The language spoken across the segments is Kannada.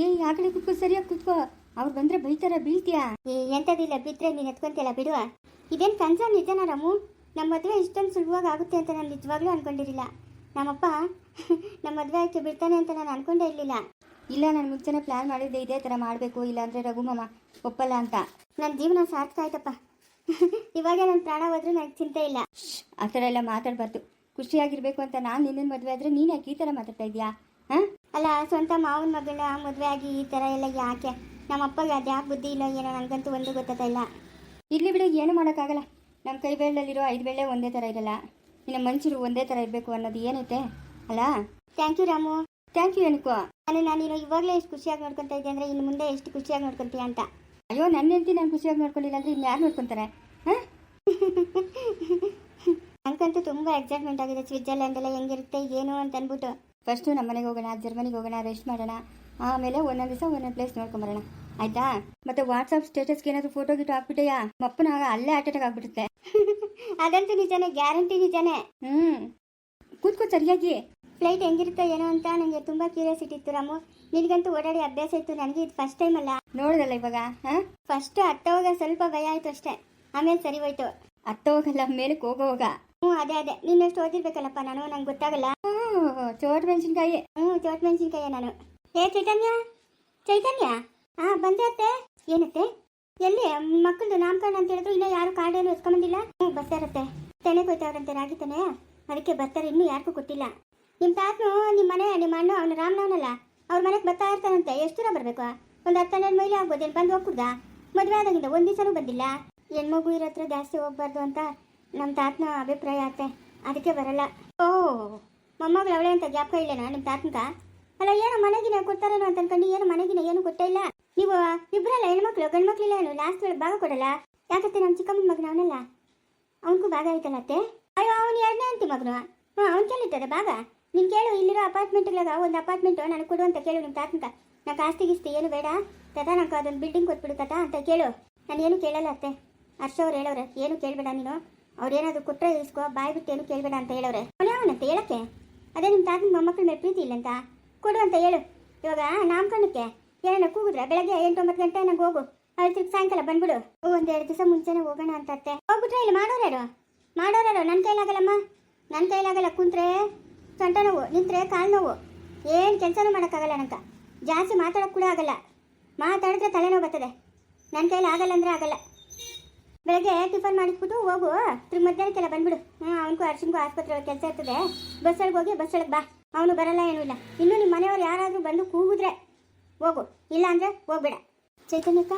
ಏ ಆಗಲೇ ಕುತ್ಕೋ ಸರಿಯಾಗಿ ಕುತ್ಕೋ. ಅವ್ರು ಬಂದ್ರೆ ಬೈತಾರ ಬೀಳ್ತೀಯಾ? ಏ ಎಂಥದಿಲ್ಲ ಬಿದ್ರೆ ನೀನು ಎತ್ಕೊಂತಿಲ್ಲ ಬಿಡುವ. ಇದೇನು ಕನ್ಸ ನಿಜನ ರಾಮು? ನಮ್ಮ ಮದುವೆ ಇಷ್ಟೊಂದು ಸುಲಭವಾಗಿ ಆಗುತ್ತೆ ಅಂತ ನಾನು ನಿಜವಾಗ್ಲೂ ಅನ್ಕೊಂಡಿರಲಿಲ್ಲ. ನಮ್ಮಪ್ಪ ನಮ್ಮ ಮದುವೆ ಆಯ್ಕೆ ಬಿಡ್ತಾನೆ ಅಂತ ನಾನು ಅನ್ಕೊಂಡೇ ಇರಲಿಲ್ಲ. ಇಲ್ಲ ನಾನು ಮುಂಚೆನೇ ಪ್ಲಾನ್ ಮಾಡಿದ್ದೆ ಇದೇ ಥರ ಮಾಡಬೇಕು ಇಲ್ಲಾಂದ್ರೆ ರಘುಮಮ್ಮ ಒಪ್ಪಲ್ಲ ಅಂತ. ನನ್ನ ಜೀವನ ಸಾರ್ಥಕ ಆಯ್ತಪ್ಪ. ಇವಾಗ ನನ್ನ ಪ್ರಾಣ ಹೋದ್ರೂ ನನಗೆ ಚಿಂತೆ ಇಲ್ಲ. ಆ ಥರ ಎಲ್ಲ ಮಾತಾಡಬಾರ್ದು. ಖುಷಿಯಾಗಿರ್ಬೇಕು ಅಂತ ನಾನು ನಿನ್ನ ಮದುವೆ ಆದ್ರೆ ನೀನು ಯಾಕೆ ಈ ಥರ ಮಾತಾಡ್ತಾ ಇದೀಯಾ ಹಾಂ ಅಲ್ಲ ಸ್ವಂತ ಮಾವನ ಮಗಳ ಮದುವೆ ಆಗಿ ಈ ಥರ ಎಲ್ಲ ಯಾಕೆ? ನಮ್ಮ ಅಪ್ಪಗೆ ಅದು ಯಾಕೆ ಬುದ್ಧಿ ಇಲ್ಲ ಏನೋ ನನಗಂತೂ ಒಂದು ಗೊತ್ತಾಗ್ತಾ ಇಲ್ಲ ಇಲ್ಲಿ ಬಿಡು ಏನು ಮಾಡೋಕ್ಕಾಗಲ್ಲ. ನಮ್ಮ ಕೈ ಬೆಳ್ಳಲ್ಲಿರೋ ಐದು ಬೆಳ್ಳೆ ಒಂದೇ ಥರ ಇರಲ್ಲ. ಇನ್ನು ಮನುಷ್ಯರು ಒಂದೇ ಥರ ಇರಬೇಕು ಅನ್ನೋದು ಏನೈತೆ? ಅಲ್ಲ? Thank you Ramu. Thank you ಏನಕ್ಕೋ ನಾನು ನಾನು ನೀನು ಇವಾಗಲೇ ಎಷ್ಟು ಖುಷಿಯಾಗಿ ನೋಡ್ಕೊತಾ ಇದ್ದೆ ಅಂದರೆ ಇನ್ನು ಮುಂದೆ ಎಷ್ಟು ಖುಷಿಯಾಗಿ ನೋಡ್ಕೊತೀಯ ಅಂತ. ಅಯ್ಯೋ ನನ್ನ ಹೆಂಡತಿ ನಾನು ಖುಷಿಯಾಗಿ ನೋಡ್ಕೊಂಡಿಲ್ಲ ಅಂದ್ರೆ ಇನ್ನು ಯಾರು ನೋಡ್ಕೊತಾರೆ? ಹಾಂ? ನನಗಂತೂ ತುಂಬ ಎಕ್ಸೈಟ್ಮೆಂಟ್ ಆಗಿದೆ. ಸ್ವಿಟ್ಜರ್ಲ್ಯಾಂಡ್ ಎಲ್ಲ ಹೆಂಗಿರುತ್ತೆ ಏನು ಅಂತ ಅಂದ್ಬಿಟ್ಟು. ಫಸ್ಟು ನಮ್ಮ ಮನೆಗೆ ಹೋಗೋಣ ಜರ್ಮನಿಗೆ ಹೋಗೋಣ ರೆಸ್ಟ್ ಮಾಡೋಣ. ಆಮೇಲೆ ಒಂದೊಂದು ದಿವಸ ಒಂದೊಂದು ಪ್ಲೇಸ್ ನೋಡ್ಕೊಂಬರೋಣ ಆಯ್ತಾ? ಮತ್ತೆ ವಾಟ್ಸಪ್ ಸ್ಟೇಟಸ್ಗೆ ಏನಾದರೂ ಫೋಟೋ ಗಿಟೋ ಹಾಕ್ಬಿಟ್ಟೆಯಾ? ಮಪ್ಪನ ಆಗ ಅಲ್ಲೇ ಅಟ್ಯಾಕ್ ಆಗ್ಬಿಡುತ್ತೆ. ಅದಂತೂ ನಿಜಾನೇ ಗ್ಯಾರಂಟಿ ನಿಜಾನೇ. ಹ್ಞೂ ಕೂತ್ಕೋ ಸರಿಯಾಗಿ. ಫ್ಲೈಟ್ ಹೆಂಗಿರುತ್ತೆ ಏನೋ ಅಂತ ನನಗೆ ತುಂಬ ಕ್ಯೂರಿಯಾಸಿಟಿ ಇತ್ತು ರಾಮು. ನಿನಗಂತೂ ಓಡಾಡಿ ಅಭ್ಯಾಸ ಇತ್ತು ನನಗೆ ಇದು ಫಸ್ಟ್ ಟೈಮ್ ಅಲ್ಲ. ನೋಡಿದಲ್ಲ ಇವಾಗ ಹಾಂ? ಫಸ್ಟ್ ಹತ್ತೋವಾಗ ಸ್ವಲ್ಪ ಭಯ ಆಯಿತು ಅಷ್ಟೇ. ಆಮೇಲೆ ಸರಿ ಹೋಯ್ತು. ಅತ್ತ ಹೋಗಲ್ಲ ಮೇಲಕ್ಕೆ ಹೋಗೋವಾಗ. ಹ್ಞೂ ಅದೇ ಅದೇ. ನಿನ್ನಷ್ಟು ಓದಿರ್ಬೇಕಲ್ಲಪ್ಪ ನಾನು ನಂಗೆ ಗೊತ್ತಾಗಲ್ಲ. ಚೋಟ್ ಮೆಣಸಿನ್ಕಾಯಿ. ಹ್ಞೂ ಚೋಟ್ ಮೆಣಸಿನ್ಕಾಯಿ ನಾನು. ಏ ಚೈತನ್ಯ? ಚೈತನ್ಯ? ಹಾಂ ಬಂದೆ ಅತ್ತೆ. ಏನತ್ತೆ? ಎಲ್ಲಿ? ಮಕ್ಕಳದು ನಾಮಕರಣ ಅಂತ ಹೇಳಿದ್ರು ಇನ್ನೂ ಯಾರು ಕಾರ್ಡ್ ಏನು ಎತ್ಕೊಂಬಂದಿಲ್ಲ ಹ್ಞೂ ಬರ್ತಾರತ್ತೆ ತೆನೆ ಕೊಯ್ತಾವ್ರಂತೆ ರಾಗಿ ತೆನೆ. ಅದಕ್ಕೆ ಬರ್ತಾರೆ ಇನ್ನೂ ಯಾರಿಗೂ ಕೊಟ್ಟಿಲ್ಲ. ನಿಮ್ಮ ತಾತನು ನಿಮ್ಮ ಮನೆ ನಿಮ್ಮ ಅಣ್ಣ ಅವನು ರಾಮನವನಲ್ಲ? ಅವ್ರ ಮನೆಗೆ ಬರ್ತಾ ಇರ್ತಾನಂತೆ ಎಷ್ಟು ದೂರ ಬರಬೇಕು? ಒಂದು ಹತ್ತು ಹನ್ನೆರಡು ಮೈಲಿ ಆಗ್ಬೋದು ಇಲ್ಲಿ ಬಂದು ಹೋಗ್ಬಿಡ್ದಾ? ಮದುವೆ ಆದಾಗಿಂದ ಒಂದು ದಿವಸನೂ ಬಂದಿಲ್ಲ. ಹೆಣ್ಮಗು ಇರೋ ಹತ್ರ ಜಾಸ್ತಿ ಹೋಗ್ಬಾರ್ದು ಅಂತ ನಮ್ಮ ತಾತನ ಅಭಿಪ್ರಾಯ ಆತೆ ಅದಕ್ಕೆ ಬರಲ್ಲ. ಓ, ಮೊಮ್ಮಗಳು ಅವಳೆ ಅಂತ ಜ್ಞಾಪಕ ಇಲ್ಲೇನಾ ನಿಮ್ಮ ತಾತನಕ ಅಲ್ಲ, ಏನು ಮನೆಗಿನ ಕೊಡ್ತಾರೇನೋ ಅಂತ ಅನ್ಕೊಂಡು ಏನು ಮನೆಗಿನ ಏನು ಕೊಟ್ಟೇ ಇಲ್ಲ. ನೀವು ಇಬ್ಬರಲ್ಲ ಹೆಣ್ಮಕ್ಳು ಗಂಡು ಮಕ್ಳಿಲ್ಲ ಏನು ಲಾಸ್ಟ್ ವೇಳೆ ಭಾಗ ಕೊಡಲ್ಲ? ಯಾಕತ್ತೆ ನಮ್ಮ ಚಿಕ್ಕಮ್ಮನ ಮಗನ ಅವನಲ್ಲ? ಅವನಿಗೂ ಭಾಗ ಐತಲ್ಲ ಅತ್ತೆ? ಅಯ್ಯೋ, ಅವನು ಎರಡನೇ ಅಂತಿ ಮಗನು. ಹಾಂ, ಅವ್ನು ಕೇಳಿದ್ದಾರೆ ಭಾಗ? ನೀನು ಕೇಳು, ಇಲ್ಲಿರೋ ಅಪಾರ್ಟ್ಮೆಂಟ್ಗಳಾಗ ಒಂದು ಅಪಾರ್ಟ್ಮೆಂಟು ನನಗೆ ಕೊಡು ಅಂತ ಕೇಳು ನಿಮ್ಮ ತಾತನಕ ನಾನು ಆಸ್ತಿ ಗಿಸ್ತಿ ಏನು ಬೇಡ. ತದಾ ನಂಗೆ ಅದೊಂದು ಬಿಲ್ಡಿಂಗ್ ಕೊಟ್ಬಿಡು ತಾತ ಅಂತ ಕೇಳು. ನಾನು ಏನು ಕೇಳಲ್ಲ ಅತ್ತೆ. ಹರ್ಷವ್ರು ಹೇಳೋರು, ಏನು ಕೇಳಬೇಡ ನೀನು. ಅವ್ರೇನಾದ್ರು ಕೊಟ್ಟರೆ ಇಸ್ಕೋ, ಬಾಯ್ ಬಿಟ್ಟು ಏನು ಕೇಳಬೇಡ ಅಂತ ಹೇಳವ್ರೆ ಅವನಂತ ಹೇಳಕ್ಕೆ? ಅದೇ ನಿಮ್ಮ ತಾತನ ಮೊಮ್ಮಕ್ಕಳ ಮೇಲೆ ಪ್ರೀತಿ ಇಲ್ಲ ಅಂತ. ಕೊಡು ಅಂತ ಹೇಳು. ಇವಾಗ ನಾಮಕರಣಕ್ಕೆ ಏನನ್ನ ಕೂಗಿದ್ರೆ? ಬೆಳಗ್ಗೆ ಎಂಟು ಒಂಬತ್ತು ಗಂಟೆ ನಂಗೆ ಹೋಗು. ಅಲ್ಲಿ ಸಾಯಂಕಾಲ ಬಂದ್ಬಿಡು. ಎರಡು ದಿವಸ ಮುಂಚೆನೇ ಹೋಗೋಣ ಅಂತ ಅತ್ತೆ. ಹೋಗ್ಬಿಟ್ರೆ ಇಲ್ಲಿ ಮಾಡೋರ್ಯಾರು ಮಾಡೋರ್ಯಾರು ನನ್ನ ಕೈಲಾಗಲ್ಲಮ್ಮ. ನನ್ನ ಕೈಲಾಗಲ್ಲ. ಕುಂತ್ರೆ ಸೊಂಟ ನೋವು, ನಿಂತ್ರೆ ಕಾಲು ನೋವು. ಏನು ಕೆಲಸನೂ ಮಾಡೋಕ್ಕಾಗಲ್ಲ ನನಗೆ ಜಾಸ್ತಿ ಮಾತಾಡೋಕೆ ಕೂಡ ಆಗಲ್ಲ. ಮಾತಾಡಿದ್ರೆ ತಲೆನೋವು ಬರ್ತದೆ. ನನ್ನ ಕೈಲಿ ಆಗಲ್ಲ ಅಂದರೆ ಆಗಲ್ಲ. ಬೆಳಗ್ಗೆ ಟಿಫನ್ ಮಾಡಿಸ್ಬಿಟ್ಟು ಹೋಗು. ತಿರ್ಗಿ ಮಧ್ಯಾಹ್ನಕ್ಕೆಲ್ಲ ಬಂದ್ಬಿಡು. ಹ್ಞೂ ಅವನಿಗೂ ಅರ್ಶಿನ್ಗೂ ಆಸ್ಪತ್ರೆ ಕೆಲಸ ಇರ್ತದೆ. ಬಸ್ಸೊಳಗೆ ಹೋಗಿ ಒಳಗೆ ಬಾ. ಅವನು ಬರಲ್ಲ ಏನೂ ಇಲ್ಲ. ಇನ್ನು ನಿಮ್ಮ ಮನೆಯವ್ರು ಯಾರಾದರೂ ಬಂದು ಕೂಗಿದ್ರೆ ಹೋಗು. ಇಲ್ಲ ಅಂದರೆ ಹೋಗ್ಬೇಡ. ಚೈತನ್ಯಕ್ಕ,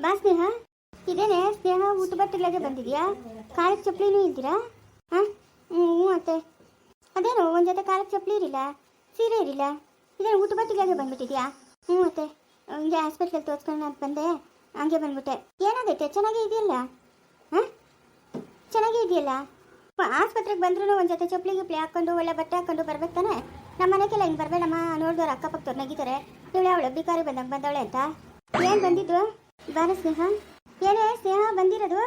ಬಾ ಸ್ನೇಹ. ಇದೇನೆ ಸ್ನೇಹ ಊಟ ಬಟ್ಟೆಗಳಿಗೆ ಬಂದಿದ್ಯಾ? ಕಾಲಕ್ಕೆ ಚಪ್ಪಲಿನೂ ಇದ್ದೀರಾ ಹಾಂ? ಹ್ಞೂ ಅತ್ತೆ. ಅದೇನು, ಒಂದು ಜೊತೆ ಕಾಲಕ್ಕೆ ಚಪ್ಪಲಿ ಇರಿಲ್ಲ, ಸೀರೆ ಇರಿಲ್ಲ. ಇದೇನು ಊಟ ಬಟ್ಟೆಗಳಿಗೆ ಬಂದ್ಬಿಟ್ಟಿದ್ಯಾ? ಹ್ಞೂ ಅತ್ತೆ. ಹಂಗೆ ಹಾಸ್ಪಿಟ್ಲಲ್ಲಿ ತೋರಿಸ್ಕೊಳ್ಳೋಣ ಅಂತ ಬಂದೆ. ಹಂಗೆ ಬಂದ್ಬಿಟ್ಟೆ. ಏನಾಗೈತೆ? ಚೆನ್ನಾಗೇ ಇದೆಯಲ್ಲ? ಚೆನ್ನಾಗೇ ಇದೆಯಲ್ಲ ಆಸ್ಪತ್ರೆಗೆ ಬಂದ್ರೂ ಒಂದು ಜೊತೆ ಚಪ್ಪಲಿ ಗಿಪ್ಲಿ ಹಾಕೊಂಡು ಒಳ್ಳೆ ಬಟ್ಟೆ ಹಾಕೊಂಡು ಬರ್ಬೇಕು ತಾನೆ? ನಮ್ಮ ಮನೆಗೆಲ್ಲ ಹಿಂಗೆ ಬರಬೇಡಮ್ಮ ನೋಡಿದವ್ರು ಅಕ್ಕಪಕ್ಕದವ್ರು ನಗಿತಾರೆ ಇವಳೆ ಅವಳು ಬಿಕಾರಿ ಬಂದಂಗೆ ಬಂದವಳೆ ಅಂತ. ಏನು ಬಂದಿದ್ದು? ಬಾರ ಸ್ನೇಹ. ಏನೇ ಸ್ನೇಹ, ಬಂದಿರೋದು?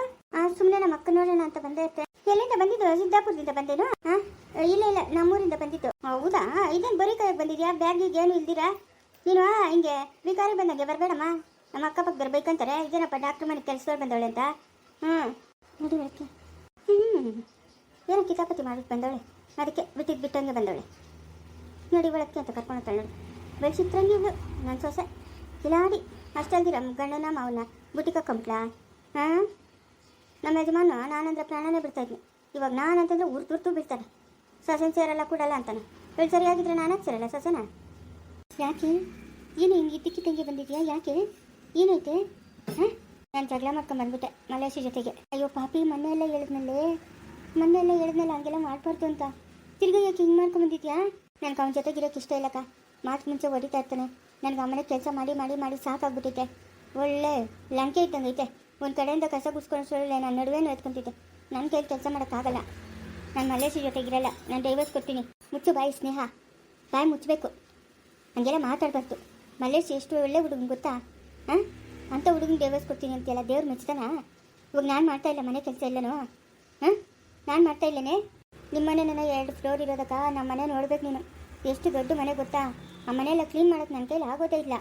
ಸುಮ್ಮನೆ ನಮ್ಮ ಅಕ್ಕ ನೋಡೋಣ ಅಂತ ಬಂದೇ ಇರ್ತೆ ಎಲ್ಲಿಂದ ಬಂದಿದ್ದು? ಸಿದ್ದಾಪುರದಿಂದ ಬಂದೇನು? ಇಲ್ಲ ಇಲ್ಲ, ನಮ್ಮೂರಿಂದ ಬಂದಿತ್ತು ಹೌದಾ? ಇದೇನು ಬರೀ ಕೈಗೆ ಬಂದಿದ್ಯಾ? ಬ್ಯಾಗಿಗೆ ಏನು ಇಲ್ದಿರಾ? ನೀನು ಹಿಂಗೆ ಬಿಕಾರಿ ಬಂದಂಗೆ ಬರಬೇಡಮ್ಮ ನಮ್ಮ ಅಕ್ಕಪಕ್ಕ ಬರ್ಬೇಕಂತಾರೆ. ಇದೇನಪ್ಪ ಡಾಕ್ಟ್ರ್ ಮನೆ ಕೆಲಸದವ್ರು ಬಂದವಳೆ ಅಂತ. ಹ್ಞೂ ನೋಡಿ ಹ್ಞೂ ಏನೋ ಕಿತಾಪತಿ ಮಾಡಿಟ್ಟು ಬಂದವಳೆ. ಅದಕ್ಕೆ ಬಿಟ್ಟಿದ್ದು ಬಿಟ್ಟಂಗೆ ಬಂದವಳೆ. ನೋಡಿ ಬೆಳಕ್ಕೆ ಅಂತ ಕರ್ಕೊಂಡು ನೋಡಿ. ಬೆಳೆಸಿದ್ರಂಗೆ ಇವಳು ನನ್ನ ಸೊಸೆ. ಕಿಲಾಡಿ ಅಷ್ಟಲ್ದಿರ ಗಂಡನ ಮಾವನ ಬುಟಿಕ ಕಂಪ್ಲ? ಹಾಂ? ನಮ್ಮ ಯಜಮಾನ ನಾನಂದ್ರೆ ಪ್ರಾಣನೇ ಬಿಡ್ತಾ ಇದ್ನಿ. ಇವಾಗ ನಾನಂತಂದ್ರೆ ಉರ್ತು ಉರ್ತು ಬಿಡ್ತಾನೆ ಸೊಸೆನ ಸೇರಲ್ಲ, ಕೂಡಲ್ಲ ಅಂತಾನೆ. ಹೇಳಿ ಸರಿಯಾಗಿದ್ರೆ ನಾನೇ ಸೇರಲ್ಲ ಸೊಸೆನ? ಯಾಕೆ? ಏನು ಹಿಂಗೆ ಇದ್ದಕ್ಕಿದ್ದಂಗೆ ಬಂದಿದ್ಯಾ? ಯಾಕೆ? ಏನೈತೆ ಹಾಂ? ನಾನು ಜಗಳ ಮಾಡ್ಕೊಂಡು ಬಂದ್ಬಿಟ್ಟೆ ಮಲೇಶಿ ಜೊತೆಗೆ. ಅಯ್ಯೋ, ಪಾಪಿ ಮೊನ್ನೆ ಹೇಳಿದ್ನಲ್ಲೇ ಮೊನ್ನೆ ಎಲ್ಲ ಹೇಳಿದ್ಮೇಲೆ ಹಂಗೆಲ್ಲ ಮಾಡ್ಬಾರ್ದು ಅಂತ. ತಿರ್ಗಿ ಯಾಕೆ ಹಿಂಗೆ ಮಾಡ್ಕೊಂಬಂದಿದ್ಯಾ ನನ್ಗೆ ಅವನ ಜೊತೆಗಿರೋಕೆ ಇಷ್ಟ ಇಲ್ಲಕ್ಕ ಮಾತು ಮುಂಚೆ ಹೊಡಿತಾ ಇರ್ತಾನೆ. ನನಗೆ ಗಮನಕ್ಕೆ ಕೆಲಸ ಮಾಡಿ ಮಾಡಿ ಮಾಡಿ ಸಾಕಾಗ್ಬಿಟ್ಟಿದ್ದೆ ಒಳ್ಳೆ ಲಂಕೆ ಇದ್ದಂಗೈತೆ ಒಂದು ಕಡೆಯಿಂದ ಕಸ ಗುಸ್ಕೊಂಡು ಸೊಳ್ಳೆ ನಾನು ನಡುವೆನೂ ಎತ್ಕೊಂತಿದ್ದೆ. ನನ್ನ ಕೈಲಿ ಕೆಲಸ ಮಾಡೋಕ್ಕಾಗಲ್ಲ. ನಾನು ಮಲೇಶಿ ಜೊತೆಗಿರಲ್ಲ. ನಾನು ಡೈವರ್ಸ್ ಕೊಡ್ತೀನಿ. ಮುಚ್ಚು ಬಾಯಿ, ಸ್ನೇಹ. ಬಾಯಿ ಮುಚ್ಚಬೇಕು ಹಂಗೆಲ್ಲ ಮಾತಾಡ್ಬಾರ್ದು. ಮಲೇಶಿ ಎಷ್ಟು ಒಳ್ಳೆ ಹುಡುಗನ್ ಗೊತ್ತಾ? ಹಾಂ? ಅಂಥ ಹುಡುಗನ ದೇವಸ್ ಕೊಡ್ತೀನಿ ಅಂತೆಲ್ಲ ದೇವ್ರು ಮೆಚ್ತಾನ ಇವಾಗ ನಾನು ಮಾಡ್ತಾ ಇಲ್ಲ ಮನೆ ಕೆಲಸ ಇಲ್ಲನೋ? ಹಾಂ? ನಾನು ಮಾಡ್ತಾ ಇಲ್ಲೇನೆ? ನಿಮ್ಮ ಮನೆ ನನ್ನ ಎರಡು ಫ್ಲೋರ್ ಇರೋದಕ್ಕ ನಮ್ಮ ಮನೆ ನೋಡ್ಬೇಕು ನೀನು. ಎಷ್ಟು ದೊಡ್ಡ ಮನೆ ಗೊತ್ತಾ? ಆ ಮನೆಯೆಲ್ಲ ಕ್ಲೀನ್ ಮಾಡೋಕೆ ನನ್ನ ಕೈಲಿ ಆಗೋದೇ ಇಲ್ಲ.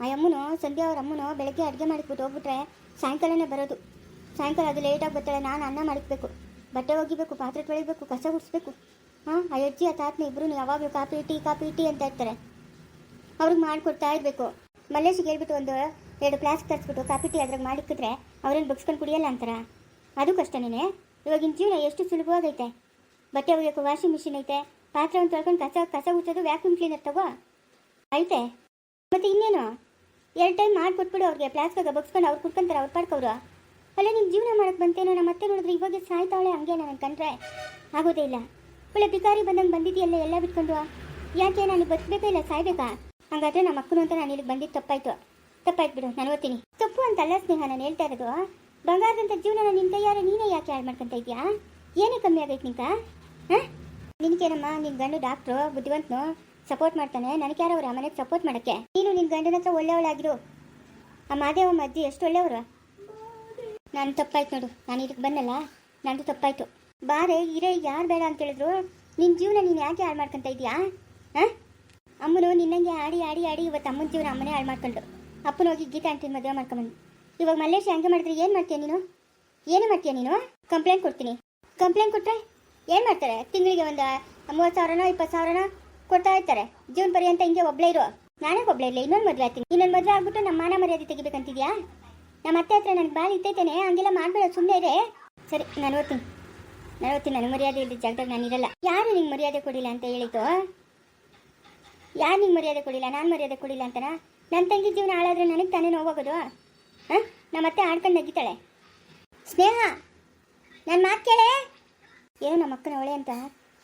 ಆ ಅಮ್ಮನು, ಸಂಧ್ಯಾ ಅವ್ರ ಅಮ್ಮನು ಬೆಳಗ್ಗೆ ಅಡುಗೆ ಮಾಡಿಬಿಟ್ಟು ಹೋಗ್ಬಿಟ್ರೆ ಸಾಯಂಕಾಲನೇ ಬರೋದು. ಸಾಯಂಕಾಲ ಅದು ಲೇಟಾಗಿ ಬರ್ತಾಳೆ, ನಾನು ಅನ್ನ ಮಾಡಿಸ್ಬೇಕು. ಬಟ್ಟೆ ಒಗಿಬೇಕು, ಪಾತ್ರೆ ತೊಳಿಬೇಕು ಕಸ ಗುಡಿಸ್ಬೇಕು. ಹಾಂ? ಆ ಅಜ್ಜಿ, ಆ ತಾತನ ಇಬ್ಬರು ಯಾವಾಗಲೂ ಕಾಪಿ ಟೀ ಕಾಫಿ ಟೀ ಅಂತ ಇರ್ತಾರೆ. ಅವ್ರಿಗೆ ಮಾಡಿಕೊಡ್ತಾ ಇರಬೇಕು. ಮಲ್ಲೇಶಿಗೆ ಹೇಳ್ಬಿಟ್ಟು ಒಂದು ಎರಡು ಫ್ಲಾಸ್ಕ್ ತರಿಸ್ಬಿಟ್ಟು ಕಾಫಿ ಟೀ ಅದ್ರಾಗ ಮಾಡಿಕ್ಕಿದ್ರೆ ಅವ್ರೇನು ಬಗ್ಸ್ಕೊಂಡು ಕುಡಿಯಲ್ಲ ಅಂತಾರ? ಅದು ಕಷ್ಟನೇ ಇವಾಗಿನ ಜೀವನ ಎಷ್ಟು ಸುಲಭವಾಗೈತೆ? ಬಟ್ಟೆ ಒಗೆಯೋಕೆ ವಾಷಿಂಗ್ ಮಿಷಿನ್ ಐತೆ. ಪಾತ್ರೆ ಒಂದು ತೊಳ್ಕೊಂಡು ಕಸ ಕಸ ಉಚ್ಚೋದು ವ್ಯಾಕ್ಯೂಮ್ ಕ್ಲೀನರ್ ತಗೋ. ಐತೆ. ಮತ್ತೆ ಇನ್ನೇನು? ಎರಡು ಟೈಮ್ ಮಾಡಿಕೊಟ್ಬಿಡು ಅವ್ರಿಗೆ ಪ್ಲಾಸ್ಕಾಗ ಬಗ್ಸ್ಕೊಂಡು ಅವ್ರು ಕುಡ್ಕೊಂತಾರೆ, ಅವ್ರು ಪಾಡ್ಕವ್ರು ಅಲ್ಲ ನಿಮ್ಮ ಜೀವನ ಮಾಡಕ್ಕೆ ಬಂತೇನೋ? ನಮ್ಮ ಮತ್ತೆ ನೋಡಿದ್ರೆ ಇವಾಗ ಸಾಯ್ತಾವಳೆ ಹಂಗೆ ನನಗೆ ಕಂಡ್ರೆ? ಆಗೋದೇ ಇಲ್ಲ. ಒಳ್ಳೆ ಬಿಕಾರಿ ಬಂದಂಗೆ ಬಂದಿದೆಯಲ್ಲ ಎಲ್ಲ ಬಿಟ್ಕೊಂಡು? ಯಾಕೆ ನಾನು ಬದುಕಬೇಕಾ ಇಲ್ಲ ಸಾಯ್ಬೇಕಾ? ಹಂಗಾದ್ರೆ ನಮ್ಮ ಅಕ್ಕನು ಅಂತ ನಾನು ಇಲ್ಲಿಗೆ ಬಂದಿದ್ದು ತಪ್ಪಾಯ್ತು. ತಪ್ಪಾಯ್ತು ಬಿಡು, ನಾನು ಓದ್ತೀನಿ. ತಪ್ಪು ಅಂತಲ್ಲ ಸ್ನೇಹ, ನಾನು ಹೇಳ್ತಾ ಇರೋದು. ಬಂಗಾರದಂಥ ಜೀವನ ನಿನ್ನ ಕೈಯಾರೆ ನೀನೇ ಯಾಕೆ ಹಾಳು ಮಾಡ್ಕೊಂತ ಇದೆಯಾ ಏನೇ ಕಮ್ಮಿ ಆಗೈತೆ ನಿಂಕ? ಹಾಂ? ನಿನಗೇನಮ್ಮ ನಿನ್ನ ಗಂಡು ಡಾಕ್ಟ್ರು ಬುದ್ಧಿವಂತನು ಸಪೋರ್ಟ್ ಮಾಡ್ತಾನೆ, ನನಗೆ ಯಾರು ಅವ್ರ ಮನೆಗೆ ಸಪೋರ್ಟ್ ಮಾಡೋಕ್ಕೆ? ನೀನು ನಿನ್ನ ಗಂಡನ ಹತ್ರ ಒಳ್ಳೆಯವಳಾಗಿರು. ಆ ಮಾದೇವಮ್ಮ ಅಜ್ಜಿ ಎಷ್ಟು ಒಳ್ಳೆಯವರು? ನಾನು ತಪ್ಪಾಯ್ತು ನೋಡು, ನಾನು ಇದಕ್ಕೆ ಬಂದಲ್ಲ, ನಂದು ತಪ್ಪಾಯ್ತು. ಬಾರೆ, ಇರೇ, ಯಾರು ಬೇಡ ಅಂತ ಹೇಳಿದ್ರು ನಿನ್ನ ಜೀವನ ನೀನು ಯಾಕೆ ಹಾಳು ಮಾಡ್ಕೊತ ಇದೀಯಾ ಹಾಂ? ಅಮ್ಮನು ನಿನ್ನಂಗೆ ಆಡಿ ಆಡಿ ಆಡಿ ಇವತ್ತು ಅಮ್ಮನ ಜೀವನ ಅಮ್ಮನೇ ಹಾಳು ಮಾಡ್ಕೊಂಡು ಅಪ್ಪನ ಹೋಗಿ ಗೀತಾ ಅಂತೀನಿ ಮದುವೆ ಮಾಡ್ಕೊಂಬಂದು ಇವಾಗ ಮಲ್ಲೇಶ್ ಹೆಂಗೆ ಮಾಡಿದ್ರೆ ಏನು ಮಾಡ್ತೀಯ ನೀನು? ಏನು ಮಾಡ್ತೀಯ ನೀನು? ಕಂಪ್ಲೇಂಟ್ ಕೊಡ್ತೀನಿ. ಕಂಪ್ಲೇಂಟ್ ಕೊಟ್ಟರೆ ಏನು ಮಾಡ್ತಾರೆ? ತಿಂಗಳಿಗೆ ಒಂದು ಮೂವತ್ತು ಸಾವಿರನೋ, ಇಪ್ಪತ್ತು ಸಾವಿರನೋ ಕೊಡ್ತಾ ಇರ್ತಾರೆ. ಜೀವನ ಪರ್ಯಂತ ಹಿಂಗೆ ಒಬ್ಳೇ ಇರೋ ನಾನೇ ಒಬ್ಳೇ ಇಲ್ಲ ಇನ್ನೊಂದು ಮದುವೆ ಆಗ್ತೀನಿ. ಇನ್ನೊಂದು ಮದುವೆ ಆಗ್ಬಿಟ್ಟು ನಮ್ಮ ಮಾನ ಮರ್ಯಾದೆ ತೆಗಿಬೇಕಂತಿದ್ಯಾ? ನಮ್ಮ ಅತ್ತೆ ಹತ್ರ ನನಗೆ ಬಾಲ್ ಇತ್ತೈತೇನೆ, ಹಂಗೆಲ್ಲ ಮಾಡಬೇಡ ಸುಮ್ಮನೆ ಇದೆ ಸರಿ, ನಾನು ಓದ್ತೀನಿ. ನಾನು ಓದ್ತೀನಿ ನನ್ನ ಮರ್ಯಾದೆ ಇಲ್ಲದ ಜಾಗದಾಗ ನಾನು ಇರಲ್ಲ. ಯಾರು ನಿಂಗೆ ಮರ್ಯಾದೆ ಕೊಡಿಲ್ಲ ಅಂತ ಹೇಳಿತು ಯಾರು ನಿಂಗೆ ಮರ್ಯಾದೆ ಕೊಡಿಲ್ಲ? ನಾನು ಮರ್ಯಾದೆ ಕೊಡಿಲ್ಲ ಅಂತನಾ? ನನ್ನ ತಂಗಿ ಜೀವನ ಹಾಳಾದ್ರೆ ನನಗೆ ತಾನೇ ನೋವಾಗೋದು? ಹಾಂ? ನಮ್ಮ ಅತ್ತೆ ಆಡ್ಕೊಂಡು ನಗಿತಾಳೆ. ಸ್ನೇಹ ನನ್ನ ಮಾತು ಕೇಳೆ. ಏನು ನಮ್ಮ ಅಕ್ಕನ ಅವಳೆ ಅಂತ.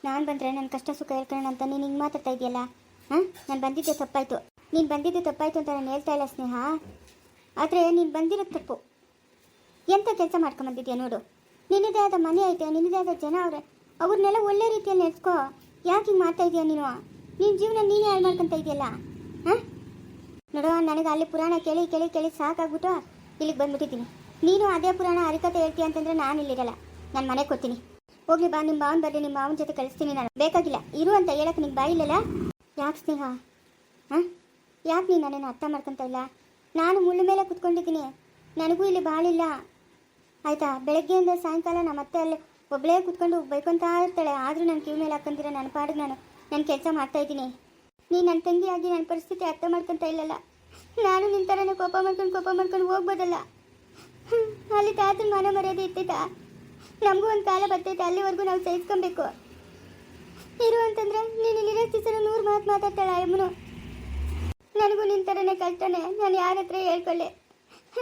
ನಾನು ಬಂದರೆ ನನ್ನ ಕಷ್ಟ ಸುಖ ಹೇಳ್ಕೊಳ್ಳೋಣ ಅಂತ ನೀನು ಹಿಂಗೆ ಮಾತಾಡ್ತಾ ಇದೆಯಲ್ಲ? ಹಾಂ? ನಾನು ಬಂದಿದ್ದೆ ತಪ್ಪಾಯಿತು. ನೀನು ಬಂದಿದ್ದೆ ತಪ್ಪಾಯಿತು ಅಂತ ನಾನು ಹೇಳ್ತಾ ಇಲ್ಲ ಸ್ನೇಹ. ಆದರೆ ನೀನು ಬಂದಿರೋದು ತಪ್ಪು. ಎಂಥ ಕೆಲಸ ಮಾಡ್ಕೊಂಬಂದಿದ್ಯಾ ನೋಡು. ನಿನ್ನದೇ ಆದ ಮನೆ ಐತೆ, ನಿನ್ನದೇ ಆದ ಜನ ಅವ್ರೆ. ಅವ್ರನ್ನೆಲ್ಲ ಒಳ್ಳೆ ರೀತಿಯಲ್ಲಿ ನೆಡ್ಸ್ಕೊ ಯಾಕೆ ಹಿಂಗೆ ಮಾಡ್ತಾ ಇದೆಯಾ ನೀನು? ನಿನ್ನ ಜೀವನ ನೀನೇ ಹಾಳು ಮಾಡ್ಕೊತ ಇದೆಯಲ್ಲ? ಹಾಂ? ನೋಡು ನನಗೆ ಅಲ್ಲಿ ಪುರಾಣ ಕೇಳಿ ಕೇಳಿ ಕೇಳಿ ಸಾಕಾಗ್ಬಿಟ್ಟು ಇಲ್ಲಿಗೆ ಬಂದ್ಬಿಟ್ಟಿದ್ದೀನಿ. ನೀನು ಅದೇ ಪುರಾಣ ಹರಿಕತೆ ಹೇಳ್ತೀಯ ಅಂತಂದ್ರೆ ನಾನು ಇಲ್ಲಿರಲ್ಲ. ನಾನು ಮನೆಗೆ ಕೊಡ್ತೀನಿ. ಹೋಗ್ಲಿ ಬಾ ನಿಮ್ಮ ಮಾವನ ಬರ್ರಿ ನಿಮ್ಮ ಮಾವನ ಜೊತೆ ಕಳಿಸ್ತೀನಿ ನಾನು. ಬೇಕಾಗಿಲ್ಲ. ಇರು ಅಂತ ಹೇಳಕ್ಕೆ ನಿಂಗೆ ಬಾಯಿಲ್ಲಲ್ಲ ಯಾಕೆ ಸ್ನೇಹ? ಹಾಂ? ಯಾಕೆ ನೀನು ನನ್ನನ್ನು ಅರ್ಥ ಮಾಡ್ಕೊತ ಇಲ್ಲ? ನಾನು ಮುಳ್ಳು ಮೇಲೆ ಕುತ್ಕೊಂಡಿದ್ದೀನಿ. ನನಗೂ ಇಲ್ಲಿ ಬಾಳಿಲ್ಲ ಆಯಿತಾ? ಬೆಳಗ್ಗೆಯಿಂದ ಸಾಯಂಕಾಲ ನಮ್ಮ ಮತ್ತೆ ಅಲ್ಲಿ ಒಬ್ಬಳೇ ಕುತ್ಕೊಂಡು ಬೈಕೊಂತ ಇರ್ತಾಳೆ. ಆದರೂ ನನ್ನ ಕಿವಿ ಮೇಲೆ ಹಾಕೊಂತೀರ ನನ್ನ ಪಾಡಿಗೆ ನಾನು ನನ್ನ ಕೆಲಸ ಮಾಡ್ತಾ ಇದ್ದೀನಿ. ನೀನು ನನ್ನ ತಂಗಿಯಾಗಿ ನನ್ನ ಪರಿಸ್ಥಿತಿ ಅರ್ಥ ಮಾಡ್ಕೊತ ಇಲ್ಲಲ್ಲ. ನಾನು ನಿನ್ನ ಥರನೇ ಕೋಪ ಮಾಡ್ಕೊಂಡು ಕೋಪ ಮಾಡ್ಕೊಂಡು ಹೋಗ್ಬೋದಲ್ಲ. ಅಲ್ಲಿ ತಾತನ ಮಾನ ಮರ್ಯಾದೆ ಇರ್ತೈತಾ? ನಮಗೂ ಒಂದು ಕಾಲ ಬರ್ತೈತೆ, ಅಲ್ಲಿವರೆಗೂ ನಾವು ಸಹಿಸ್ಕೊಬೇಕು. ಇರು ಅಂತಂದ್ರೆ ನೀನು ಇಲ್ಲಿರೋ ಚಿತ್ರ ನೂರು ಮಾತು ಮಾತಾಡ್ತಾಳೆ ಅಮ್ಮನು ನನಗೂ ನಿನ್ನ ಥರನೇ ಕಷ್ಟನೇ, ನಾನು ಯಾರ ಹತ್ರ ಹೇಳ್ಕೊಳ್ಳೆ?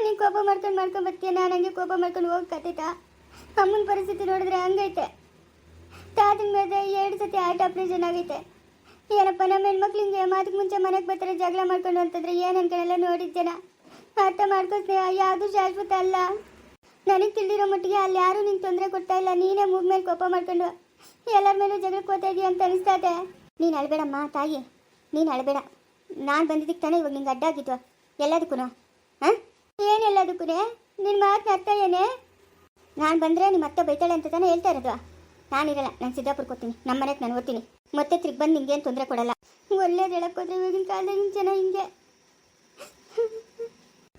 ನೀನು ಕೋಪ ಮಾಡ್ಕೊಂಡು ಮಾಡ್ಕೊಂಡು ಬರ್ತೀಯ ನಾನು ಹಂಗೆ ಕೋಪ ಮಾಡ್ಕೊಂಡು ಹೋಗಕತ್ತೈತಾ ಅಮ್ಮನ ಪರಿಸ್ಥಿತಿ ನೋಡಿದ್ರೆ ಹಂಗೈತೆ. ತಾತನ ಮೇಲೆ ಎರಡು ಸತಿ ಹಾರ್ಟ್ ಆಪ್ರೇಷನ್ ಆಗೈತೆ. ಏನಪ್ಪ, ನಮ್ಮ ಹೆಣ್ಮಕ್ಳು ಹಿಂಗೆ ಮುಂಚೆ ಮನೆಗೆ ಬರ್ತಾರೆ, ಜಗಳ ಮಾಡ್ಕೊಂಡು ಅಂತಂದ್ರೆ ಏನು ಅನ್ಕೊಳ್ಳೆಲ್ಲ ನೋಡಿದ ಜನ. ಅರ್ಥ ಮಾಡ್ಕೊಳ್ತೇ ಯಾವುದು ಶಾಶ್ವತ ಅಲ್ಲ. ನನಗೆ ತಿಳಿದಿರೋ ಮಟ್ಟಿಗೆ ಅಲ್ಲಿ ಯಾರೂ ನಿಂಗೆ ತೊಂದರೆ ಕೊಡ್ತಾ ಇಲ್ಲ, ನೀನೇ ಮೂಗ್ ಮೇಲೆ ಕೋಪ ಮಾಡ್ಕೊಂಡು ಎಲ್ಲರ ಮೇಲೂ ಜಗಳಕ್ಕೆ ಹೋಗ್ತಾ ಇದೀಯ ಅಂತ ಅನಿಸ್ತಾತೆ. ನೀನು ಅಳಬೇಡಮ್ಮ ತಾಯಿ, ನೀನು ಅಳಬೇಡ. ನಾನು ಬಂದಿದ್ದಕ್ಕೆ ತಾನೇ ಇವಾಗ ನಿಂಗೆ ಅಡ್ಡ ಆಗಿತ್ತು ಎಲ್ಲದಕ್ಕೂ ಹಾಂ? ಏನು ಎಲ್ಲದಕ್ಕೂ ನಿನ್ನ ಮಾತನ್ನ ಅರ್ಥ ಏನೇ? ನಾನು ಬಂದರೆ ನಿಮ್ಮ ಅತ್ತೆ ಬೈತಾಳೆ ಅಂತ ತಾನೇ ಹೇಳ್ತಾ ಇರೋದು. ನಾನಿರಲ್ಲ, ನಾನು ಸಿದ್ದಾಪುರಕ್ಕೆ ಹೋಗ್ತೀನಿ. ನಮ್ಮ ಮನೆಗೆ ನಾನು ಓದ್ತೀನಿ. ಮತ್ತೆ ತಿರುಗಿ ಬಂದು ನಿಂಗೇನು ತೊಂದರೆ ಕೊಡಲ್ಲ. ಒಳ್ಳೇದು ಹೇಳಕ್ಕೋದ್ರೆ ಇವಾಗಿನ ಕಾಲದಾಗ ಜನ ಹಿಂಗೆ.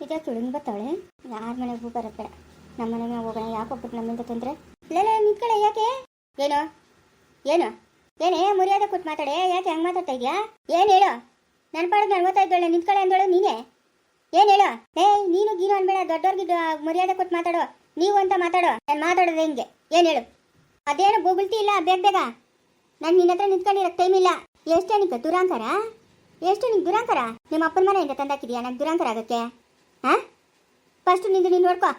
ಈಗ ತುಳಿಂಗ್ ಬರ್ತಾವಳೆ ಯಾರ ಮನೆಗೂ ಬರೋದು ಬರತ್ತೆ ನಮ್ಮ ಮನೆಗೆ ಹೋಗೋಣ, ಯಾಕೆ ಹೋಗ್ಬೇಕು ನಮ್ಮಿಂದ ತೊಂದರೆ? ಇಲ್ಲ ನಿಂತ್ಕೊಳ್ಳೆ ಯಾಕೆ? ಏನು? ಏನು? ಏನೇ ಮರ್ಯಾದೆ ಕೊಟ್ಟು ಮಾತಾಡೆ? ಯಾಕೆ ಹಂಗೆ ಮಾತಾಡ್ತಾ ಇದೆಯಾ? ಏನು ಹೇಳೋ? ನನ್ನ ಪಾಡಿಗೆ ನಾನು ಓದ್ತಾ ಇದ್ದಾಳೆ ನಿಂತ್ಕೊಳ್ಳೆ ಅಂದೇಳು ನೀನೇ? ಏನು ಹೇಳು? ಏ, ನೀನು ಗೀನು ಅನ್ಬೇಡ ದೊಡ್ಡವ್ರಿಗೆ ಮರ್ಯಾದೆ ಕೊಟ್ಟು ಮಾತಾಡೋ. ನೀವು ಅಂತ ಮಾತಾಡೋ. ನಾನು ಮಾತಾಡೋದು ಹೆಂಗೆ. ಏನು ಹೇಳು? ಅದೇನು ಬೊಗಳ್ತಿ ಇಲ್ಲ, ಬೇಗ ಬೇಗ. ನಾನು ನಿನ್ನ ಹತ್ರ ನಿಂತ್ಕೊಂಡಿರೋ ಟೈಮ್ ಇಲ್ಲ. ಎಷ್ಟೇ ನಿಂಗೆ ದುರಾಂಕಾರ? ಎಷ್ಟು ನಿಂಗೆ ದುರಾಂಕಾರ? ನಿಮ್ಮ ಅಪ್ಪನ ಮನೆಯಿಂದ ತಂದಾಕಿದ್ಯಾ ನಂಗೆ ದುರಾಂಕಾರ ಆಗೋಕ್ಕೆ? ಹಾಂ ಫಸ್ಟ್ ನಿಂದು ನೀನು ನೋಡ್ಕೋ.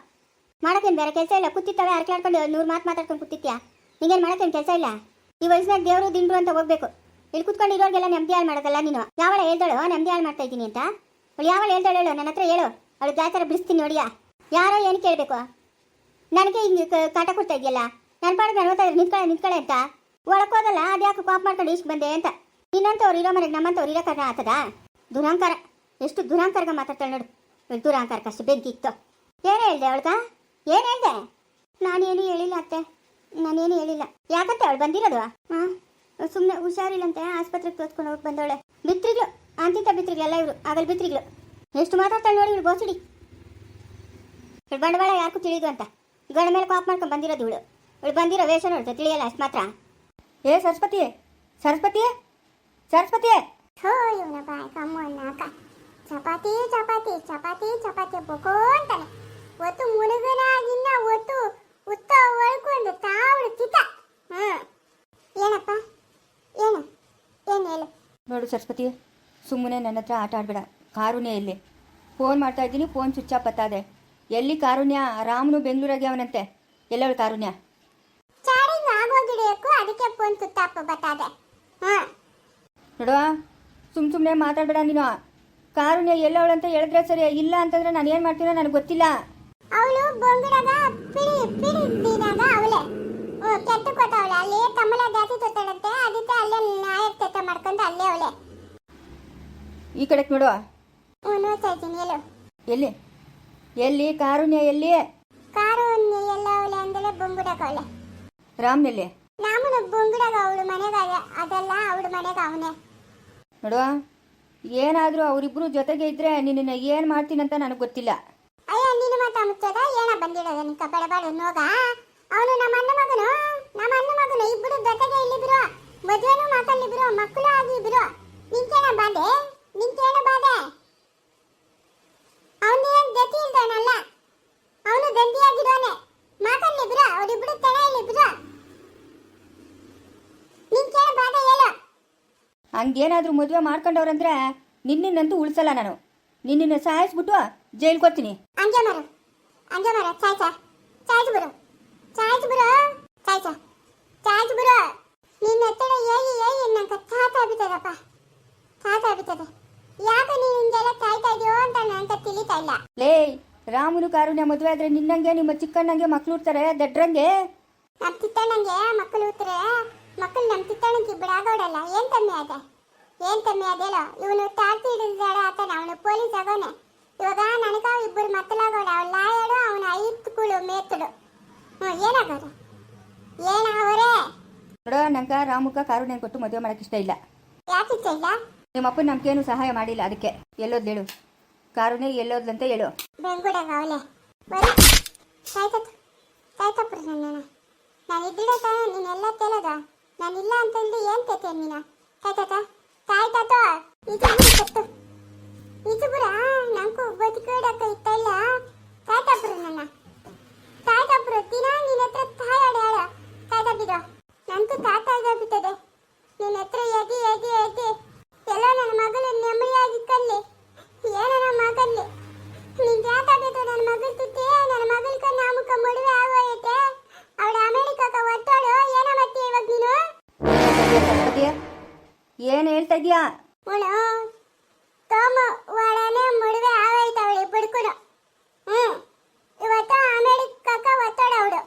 ಮಾಡೋಕ್ಕೇನು ಬೇರೆ ಕೆಲಸ ಇಲ್ಲ? ಕೂತಿತ್ತವೆ ಅರ್ಕಲಾಡ್ಕೊಂಡು ನೂರು ಮಾತು ಮಾತಾಡ್ಕೊಂಡು ಕೂತಿತ್ಯಾ ನಿಂಗೇನು ಮಾಡೋಕ್ಕೇನು ಕೆಲಸ ಇಲ್ಲ? ಈ ವಯಸ್ಸಿನಾಗ ದೇವರು, ದಿಂಡ್ರು ಅಂತ ಹೋಗ್ಬೇಕು. ಇಲ್ಲಿ ಕುತ್ಕೊಂಡು ಇರೋರಿಗೆಲ್ಲ ನೆಮ್ಮದಿ ಹಾಳು ಮಾಡೋದಲ್ಲ ನೀನು? ಯಾವಳ ಹೇಳ್ದಳು? ನೆಮ್ಮದಿ ಹಾಳು ಮಾಡ್ತಾ ಇದ್ದೀನಿ ಅಂತ. ಅವಳು ಯಾವಳ ಹೇಳ್ದಳು ಹೇಳು? ನನ್ನ ಹತ್ರ ಹೇಳು. ಅವಳು ಜಾತ್ರ ಬಿಡಿಸ್ತೀನಿ ನೋಡಿಯಾ? ಯಾರೋ ಏನು ಕೇಳಬೇಕು? ನನಗೆ ಹಿಂಗೆ ಕಾಟ ಕೊಡ್ತಾ ಇದೆಯಲ್ಲ? ನನ್ನ ಪಾಡಿಗೆ ನಾನು ನಿಂತ್ಕೊಳ್ಳೆ ನಿಂತ್ಕೊಳ್ಳೆ ಅಂತ ಒಳಕೋದಲ್ಲ ಅದ್ಯಾಕೆ ಕಾಪ್ ಮಾಡ್ಕೊಂಡು ಇಷ್ಟು ಬಂದೆ ಅಂತ. ನಿನ್ನಂತವ್ರು ಇರೋ ಮನೆಗೆ ನಮ್ಮಂತವ್ರು ಇರೋ ಕಾರಣ ಆತದಾ? ದುರಾಂಕಾರ. ಎಷ್ಟು ದುರಾಂಕಾರಗ ಮಾತಾಡ್ತಾಳೆ ನೋಡು. ಇವ್ಳ್ ದುರಾಂಕಾರಕ್ಕಷ್ಟು ಬೆಂಕಿ ಇತ್ತು. ಏನು ಹೇಳ್ದೆ ಅವಳ್ಗ ಏನು ಹೇಳ್ದೆ? ನಾನೇನು ಹೇಳಿಲ್ಲ ಅತ್ತೆ. ನಾನೇನು ಹೇಳಿಲ್ಲ. ಯಾಕಂತೆ ಅವಳು ಬಂದಿರೋದು? ಹಾಂ? ಸುಮ್ಮನೆ ಹುಷಾರಿಲ್ಲಂತೆ, ಆಸ್ಪತ್ರೆಗೆ ತೋರಿಸ್ಕೊಂಡು ಹೋಗಿ ಬಂದವಳೆ. ಬಿತ್ರಿಗಳು ಅಂತಿಂತ ಬಿತ್ರಿಗಳು ಎಲ್ಲ ಇವರು, ಆಗಲ್ ಬಿತ್ರಿಗಳು ಎಷ್ಟು ಮಾತಾಡ್ತಾಳೆ ನೋಡಿ ಇವಳು ಬೋಸುಡಿ. ಬಂಡವಾಳ ಯಾಕೂ ತಿಳಿದು ಅಂತ. ಗಂಡ ಮೇಲೆ ಕಾಪ್ ಮಾಡ್ಕೊಂಡು ಬಂದಿರೋದು ಇವಳು. ಇವಳು ಬಂದಿರೋ ವೇಷ ನೋಡ್ತಾ ತಿಳಿಯಲ್ಲ ಅಷ್ಟು ಮಾತ್ರ. ಏ ಸರಸ್ವತಿ ಸರಸ್ವತಿ ಸರಸ್ವತಿ ಥೋ ಇವನ ಬಾಯ್ ಚಪಾತಿ ಚಪಾತಿ ಚಪಾತಿ ಚಪಾತಿ ಬೊಕೋ ಅಂತಾನೆ. ಒತ್ತು ಮುಳುಗನಾಗಿನ್ನ ಒತ್ತು ಉತ್ತ ಒಳ್ಕೊಂಡು ತಾವಳು ಕಿತ ಹ್ಮ್ ಏನಪ್ಪ? ಏನು? ಏನು ಹೇಳು? ನೋಡು ಸರಸ್ವತಿ ಸುಮ್ಮನೆ ನನ್ನ ಹತ್ರ ಆಟ ಆಡ್ಬೇಡ. ಕಾರುಣ್ಯ ಇಲ್ಲಿ. ಫೋನ್ ಮಾಡ್ತಾ ಇದ್ದೀನಿ ಫೋನ್ ಸ್ವಿಚ್ ಆಫ್ ಬತ್ತಾದೆ. ಎಲ್ಲಿ ಕಾರುಣ್ಯ? ರಾಮನು ಬೆಂಗಳೂರಾಗೆ ಅವನಂತೆ. ಎಲ್ಲವಳು ಕಾರುಣ್ಯ? ಆಗೋಗಿಡಿಯಕ್ಕೂ ಅದಕ್ಕೆ ಫೋನ್ ಸುತ್ತಾಪ ಬತ್ತಾದೆ ಹಾಂ ನೋಡುವ ಸುಮ್ ಸುಮ್ಮನೆ ಮಾತಾಡಬೇಡ ನೀನು. ಕಾರುಣ್ಯ ಎಲ್ಲವಳು ಅಂತ ಹೇಳಿದ್ರೆ ಸರಿ ಇಲ್ಲ ಅಂತಂದ್ರೆ ನಾನು ಏನು ಮಾಡ್ತೀನೋ ನನಗೆ ಗೊತ್ತಿಲ್ಲ. ಅವಳು ಬೊಂಗಿಡಾಗ ಪಿಡಿ ಪಿಡಿ ಇದ್ದಿದಾಗ ಅವಳೆ. ಕೆಟ್ಟ ಕೊಟ್ಟವಳೆ ಅಲ್ಲಿ ಕಮಲ ಜಾತಿ ತೊತ್ತಾಳಂತೆ ಅದಕ್ಕೆ ಅಲ್ಲೇ ನಾಯ ತೆತ್ತ ಮಾಡ್ಕೊಂಡು ಅಲ್ಲೇ ಅವಳೆ. ಈ ಕಡೆ ನೋಡುವ ಹ್ಞೂ ನೋಡ್ತಾ ಇದ್ದೀನಿ ಹೇಳು. ಎಲ್ಲಿ? ಎಲ್ಲಿ? ಕಾರುಣ್ಯ ಎಲ್ಲಿ? ಕಾರುಣ್ಯ ಎಲ್ಲ ಅವಳೆ ಅಂದ್ರೆ ಬೊಂಗುಡಾಗ ಅವಳೆ. ರಾಮ್ನೆಲ್ಲಿ? ನಾಮನ ಬೊಂಗುಡಾಗ ಅವಳು ಮನೆಗ ಅದೆಲ್ಲ ಅವಳ ಮನೆಗ ಅವನೇ. ನೋಡುವ ಏನಾದರೂ ಅವರಿಬ್ರು ಜೊತೆಗೆ ಇದ್ರೆ ನಿನ್ನ ಏನು ಅಂತ ನನಗೆ ಗೊತ್ತಿಲ್ಲ. ಅಯ್ಯ ನೀನು ಮಾತಾ ಮುಚ್ಚದ ಏನ ಬಂದಿರೋದು ನಿನ್ ಕಪಡಬಾಡ ನೋಗ? ಅವನು ನಮ್ಮ ಅಣ್ಣ ಮಗನು? ನಮ್ಮ ಅಣ್ಣ ಮಗನು ಇಬ್ಬರು ಜೊತೆಗೆ ಇಲ್ಲಿಬ್ರು. ಮದುವೆನೂ ಮಾತಾಡ್ಲಿಬ್ರು ಮಕ್ಕಳು ಆಗಿಬ್ರು ನಿಂಕೇನ ಬಾಧೆ? ನಿಂಕೇನ ಬಾಧೆ? ಅವನೇನ್ ಗತಿ ಇಲ್ದವನಲ್ಲ ಅವನು ದಂಡಿಯಾಗಿರೋನೆ ಮಾತಾಡ್ಲಿಬ್ರು ಅವರಿಬ್ರು ತೆಣ ಇಲ್ಲಿಬ್ರು ನಿಂಕೇನ ಬಾಧೆ ಹೇಳು ಹಂಗೇನಾದರೂ ಮದುವೆ ಮಾಡ್ಕೊಂಡವ್ರಂದ್ರೆ ನಿನ್ನನ್ನಂತೂ ಉಳಿಸಲ್ಲ ನಾನು. ನಿನ್ನನ್ನು ಸಾಯಿಸ್ಬಿಟ್ಟು ಜೈಲ್ಗೆ ಹೋಗ್ತೀನಿ. ಹಂಗೆ ಮಾರ ಹಂಗೆ ಮಾರ ಚಾಯ್ಸ ಚಾಯ್ಸ್ ಬರು ಚಾಯ್ಸ್ ಬರು ಚಾಯ್ಸ ಚಾಯ್ಸ್ ಬರು ನಿನ್ನ ಹತ್ತಿರ ಏಯಿ ಏಯಿ ನಂಗೆ ತಾತ ಬಿತ್ತದಪ್ಪ ತಾತ ಬಿತ್ತದೆ ಯಾಕೆ ನೀನು ಹಿಂಗೆಲ್ಲ ಕಾಯ್ತಾ ಇದೆಯೋ ಅಂತ ನಂಗೆ ತಿಳಿತಾ ಇಲ್ಲ. ಲೇ ರಾಮನು ಕಾರುಣ್ಯ ಮದುವೆ ಆದ್ರೆ ನಿನ್ನಂಗೆ ನಿಮ್ಮ ಚಿಕ್ಕಣ್ಣಂಗೆ ಮಕ್ಳು ಇರ್ತಾರೆ ದಡ್ರಂಗೆ? ನಮ್ಮ ತಿತ್ತಣ್ಣಂಗೆ ಮಕ್ಕಳು ಇರ್ತಾರೆ ಮಕ್ಕಳು ನಮ್ಮ ತಿತ್ತಣ್ಣಂಗೆ ಬಿಡಾಗೋಡಲ್ಲ. ಏನ್ ಕಮ್ಮಿ ಅದೆ ಏನ್ ಕಮ್ಮಿ ಅದೇಳೋ ಇವನು ತಾಳ್ತಿ ಹಿಡಿದಾಡ ಆತನ ಅವನು ಪೊಲೀಸ್ ಆಗೋನೆ ಇವಾಗ ನನಗ ಇಬ್ಬರು ಮಕ್ಕಳಾಗೋಡ ಅವ್ನು ಲಾಯಡು ಅವನ ಐದು ಕುಳು ಮೇತಡು ಹ್ಞೂ ಏನಾಗೋರೆ ಏನಾಗೋರೆ ನೋಡೋ ನಂಗೆ ರಾಮುಕ ಕಾರುಣ್ಯ ಕೊಟ್ಟು ಮದುವೆ ಮಾಡಕ್ಕೆ ಇಷ್ಟ ಇಲ್ಲ. ಯಾಕೆ ಇಷ್ಟ ಇಲ್ಲ? ನಿಮ್ಮ ಅಪ್ಪ ನಮ್ಗೇನು ಸಹಾಯ ಮಾಡಿಲ್ಲ ಅದಕ್ಕೆ. ಎಲ್ಲೋದ್ ಹೇಳು. ಕಾರುಣ್ಯ ಎಲ್ಲೋದ್ಲಂತ ಹೇಳು. ಬೆಂಗುಡಾಗ ಅವಳೆ. ಬರೀ ಕಾಯ್ತತ್ತು ಕಾಯ್ತಪ್ಪ ನನ್ನ. ನಾನು ಇದ್ದಿಡ ತಾನೆ ನೀನೆಲ್ಲ ಕೇಳೋದ? ಇಲ್ಲ ಅಂತಂದು ಏನ್ ಕೇಳ್ತೇನೆ ನೀನ? ಕಾಯ್ತಾತ ಕಾಯ್ತಾತ ಇದು ಬಿಡು ಇದು ಬುರ ನಂಗೂ ಬದುಕೋಡಕ್ಕ ಇತ್ತ ಇಲ್ಲ. ಕಾಯ್ತಪ್ಪ ನನ್ನ. ಕಾಯ್ತಪ್ಪ ದಿನ ನಿನ್ನ ಹತ್ರ ಹೇಳ ಕಾಯ್ತಪ್ಪಿದ ನಂಗೂ ತಾತ ಇದಾಗ್ಬಿಟ್ಟದೆ ನಿನ್ನ ಹತ್ರ ಎದಿ ಎದಿ ಎದಿ. ಎಲ್ಲ ನನ್ನ ಮಗಳು ನೆಮ್ಮದಿಯಾಗಿ ಕಲ್ಲಿ ಏನನ ಮಗಲ್ಲಿ ನಿನ್ ಜಾತಾಗಿತ್ತು ನನ್ನ ಮಗಳ ತುತ್ತೆ ನನ್ನ ಮಗಳ್ಕ ನಾಮಕ ಮದುವೆ ಆಗೋಯ್ತೆ. ಅವಳ ಅಮೆರಿಕಕ್ಕ ಏನು ಹೇಳ್ತಾ ಇದೀಯಾ ತಮ್ಮ ತೋಮ ಒಳನೆ ಮದುವೆ ಆಗೋಯ್ತು ಅವಳು ಬಡ್ಕೊಡು ಹ್ಮ್ ಇವತ್ತು ಅಮೆರಿಕಕ್ಕ ಒತ್ತೋಳು ಅವಳು.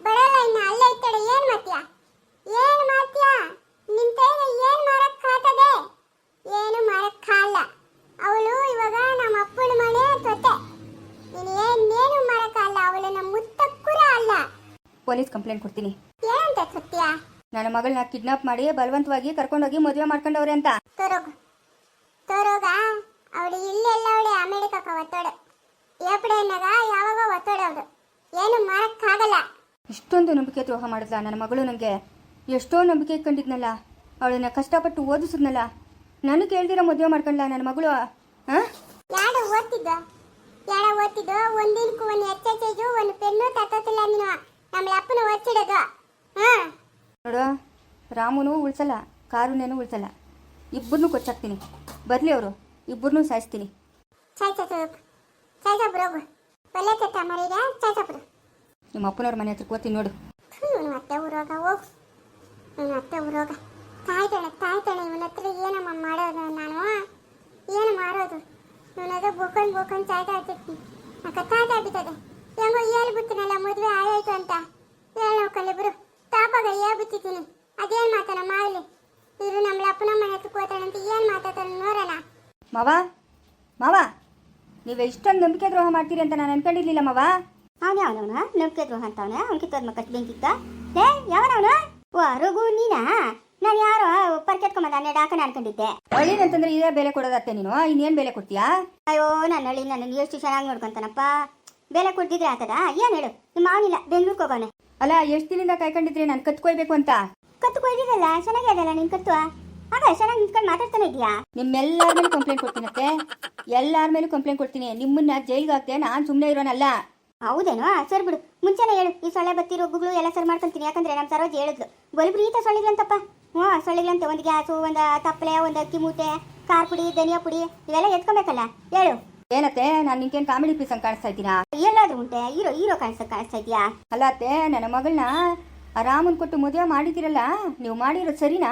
ಬರಲ್ಲ ಇನ್ನ ಅಲ್ಲೇ ಇತ್ತಾಳೆ ಏನ್ ಮಾಡ್ತೀಯ? ಏನ್ ಮಾಡ್ತೀಯ? ನಿನ್ ಕೈಗೆ ಏನ್ ಮಾಡಕ್ ಆಗ್ತದೆ ಏನು ಮಾಡಕ್ಕಾಗಲ್ಲ ಅವಳು ಇವಾಗ ನಮ್ಮ ಅಪ್ಪನ ಮನೆ ತೊತ್ತೆ ನೀನು ಏನೇನು ಮಾಡಕ್ಕಾಗಲ್ಲ ಅವಳು ನಮ್ಮ ಮುತ್ತಕ್ಕೂರ ಅಲ್ಲ. ಪೊಲೀಸ್ ಕಂಪ್ಲೇಂಟ್ ಕೊಡ್ತೀನಿ. ನನ್ನ ಮಗಳನ್ನ ಕಿಡ್ನಾಪ್ ಮಾಡಿ ಬಲವಂತವಾಗಿ ಕರ್ಕೊಂಡೋಗಿ ಮದುವೆ ಮಾಡ್ಕೊಂಡವ್ರೆ ಅಂತ. ತರೋಗ. ತರೋಗ? ಅವಳು ಇಲ್ಲೆಲ್ಲ ಅವಳೆ ಅಮೆರಿಕಕ್ಕ ಒತ್ತೋಡೆ. ಏಪಡೆನಾಗ ಯಾವಾಗ ಒತ್ತೋಡೆ ಅವಳು ಏನು ಮಾಡಕ್ಕಾಗಲ್ಲ. ಇಷ್ಟೊಂದು ನಂಬಿಕೆ ದ್ರೋಹ ಮಾಡಿದ್ಲ ನನ್ನ ಮಗಳು ನನಗೆ? ಎಷ್ಟೋ ನಂಬಿಕೆ ಇಟ್ಕೊಂಡಿದ್ನಲ್ಲ. ಅವಳನ್ನ ಕಷ್ಟಪಟ್ಟು ಓದಿಸಿದ್ನಲ್ಲ. ನನಗೆ ಕೇಳ್ದಿರ ಮದುವೆ ಮಾಡ್ಕೊಂಡ್ಲ ನನ್ನ ಮಗಳು? ಹಾಂ? ಯಾಡ ಓದ್ತಿದ್ದ? ಯಾಡ ಓದ್ತಿದ್ದು? ಒಂದಿನಕ್ಕೂ ಒಂದು ಎಚ್ಚೆಚ್ಚು ಒಂದು ಪೆನ್ನು ತತ್ತೋತಿಲ್ಲ ನೀನು. ನಮ್ಮ ಅಪ್ಪನ ಒಚ್ಚಿಡೋದು ಹಾ? ನೋಡು ರಾಮುನು ಉಳ್ಸಲ್ಲ ಕಾರುಣ್ಯನೂ ಉಳ್ಸಲ್ಲ. ಇಬ್ಬರನ್ನೂ ಕೊಚ್ಚಾಕ್ತೀನಿ. ಬರಲಿ ಅವರು ಇಬ್ಬರನ್ನೂ ಸಾಯಿಸ್ತೀನಿ. ನಿಮ್ಮ ಅಪ್ಪನವ್ರ ಮನೆ ಹತ್ರ ಕೂತಿ ನೋಡು. ಅತ್ತೆ ಊರೋಗ ಹೋಗು. ಇವನು ಅತ್ತೆ ಊರೋಗ ತಾಯ್ತಾಳೆ ತಾಯ್ತಾಳೆ ಇವನ ಹತ್ರ ಏನಮ್ಮ ಮಾಡೋದು ನಾನು? ಏನು ಮಾಡೋದು? ಇವನದ ಬುಕೊಂಡ್ ಬುಕೊಂಡ್ ಸಾಯ್ತಾ ಇರ್ತೀನಿ ಅಕ್ಕ ತಾಯ್ತಾ ಬಿದ್ದದೆ ಹೆಂಗೋ ಹೇಳ್ಬಿಡ್ತೀನಲ್ಲ ಮದುವೆ ಆಗೋಯ್ತು ಅಂತ. ಹೇಳ ಕಲಿಬ್ರು ತಾಪಾಗ ಹೇಳ್ಬಿಟ್ಟಿದ್ದೀನಿ ಅದೇನು ಮಾತಾನ ಮಾವಲಿ? ಇವರು ನಮ್ಮ ಅಪ್ಪನ ಮನೆ ಹತ್ರ ಅಂತ ಏನು ಮಾತಾಡ್ತಾನೆ ನೋಡೋಣ. ಮಾವ ಮಾವ ನೀವು ಇಷ್ಟೊಂದು ನಂಬಿಕೆ ದ್ರೋಹ ಮಾಡ್ತೀರಿ ಅಂತ ನಾನು ಅನ್ಕೊಂಡಿರ್ಲಿಲ್ಲ ಮಾವ. ಅವನೇ ಅವನವನ ನಂಬಿಕೆ ದ್ರೋಹ ಅಂತವನ? ಅವನಿಗೆ ತೋದ್ ಮಕ್ಕ ಬೆಂಕಿತ್ತ ಏ ಯಾವನವನ? ಓ ರಘು ನೀನಾ? ನಾನು ಯಾರೋ ಪರ್ಕೆತ್ಕೊಂಬಂದ ಹನ್ನೆರಡು ಹಾಕೋಣ ಅನ್ಕೊಂಡಿದ್ದೆ. ಅಂತಂದ್ರೆ ಇದೇ ಬೆಲೆ ಕೊಡೋದತ್ತೆ ನೀನು? ಇನ್ನೇನು ಬೆಲೆ ಕೊಡ್ತೀಯಾ? ಅಯ್ಯೋ ನನ್ನ ಅಳಿ ನನ್ನ ಎಷ್ಟು ಚೆನ್ನಾಗಿ ನೋಡ್ಕೊಂತಾನಪ್ಪ. ಬೆಲೆ ಕೊಡ್ತಿದ್ರೆ ಆತದ ಏನು ಹೇಳು? ನಿಮ್ಮ ಮಾವನಿಲ್ಲ ಬೆಂಗ್ಳೂರ್ಗೆ ಹೋಗೋನೆ ಅಲ್ಲ ಎಷ್ಟ್ ದಿನದಿಂದ ಕಾಯ್ಕೊಂಡಿದ್ರಿ? ನಾನು ಕತ್ಕೊಯ್ಬೇಕು ಅಂತ. ಕತ್ತು ಚೆನ್ನಾಗಿ ಅದಲ್ಲ ನಿನ್ ಕತ್ತು ಆಗ ಚೆನ್ನಾಗಿ ನಿಂತ್ಕೊಂಡು ಮಾತಾಡ್ತಾನೆ ಇದೆಯಾ ನಿಮ್ಮೆಲ್ಲರ ಮೇಲೆ ಕಂಪ್ಲೇಂಟ್ ಕೊಡ್ತೀನತ್ತೆ ಎಲ್ಲಾರ ಮೇಲೂ ಕಂಪ್ಲೇಂಟ್ ಕೊಡ್ತೀನಿ. ನಿಮ್ಮನ್ನ ಜೈಲ್ಗೆ ಹಾಕ್ತೆ ನಾನು ಸುಮ್ಮನೆ ಇರೋನಲ್ಲ. ಹೌದೇನೋ? ಸರ್ ಬಿಡು. ಮುಂಚೆನೆ ಹೇಳು ಈ ಸೊಳ್ಳೆ ಬತ್ತಿ ರೋಗಗಳು ಎಲ್ಲ ಸರಿ ಮಾಡ್ಕೊಂತೀನಿ. ಯಾಕಂದ್ರೆ ನಮ್ಮ ಸರೋಜ್ ಹೇಳಿದ್ಲು. ಬಲಿಬ್ರೀತ ಸೊಳ್ಳೆಗಳಂತಪ್ಪ. ಹ್ಞೂ ಸೊಳ್ಳೆಗಳಂತೆ. ಒಂದು ಗ್ಯಾಸು ಒಂದು ತಪ್ಪಲೆ ಒಂದು ಅಕ್ಕಿ ಮೂಟೆ ಖಾರ ಪುಡಿ ಧನಿಯಾ ಪುಡಿ ಇವೆಲ್ಲ ಎತ್ಕೊಬೇಕಲ್ಲ. ಹೇಳು. ಏನತ್ತೆ? ನಾನು ನಿನ್ಕೇನು ಕಾಮಿಡಿ ಪೀಸ್ ಅಂತ ಕಾಣಿಸ್ತಾ ಇದ್ದೀನಾ ಏನಾದ್ರು ಉಂಟೆ? ಹೀರೋ ಹೀರೋ ಕಾಣಿಸ್ತಾ ಕಾಣಿಸ್ತಾ ಇದೆಯಾ? ಅಲ್ಲ ಅತ್ತೆ ನನ್ನ ಮಗಳನ್ನ ಆರಾಮನ್ ಕೊಟ್ಟು ಮದುವೆ ಮಾಡಿದ್ದೀರಲ್ಲ? ನೀವು ಮಾಡಿರೋದು ಸರಿನಾ?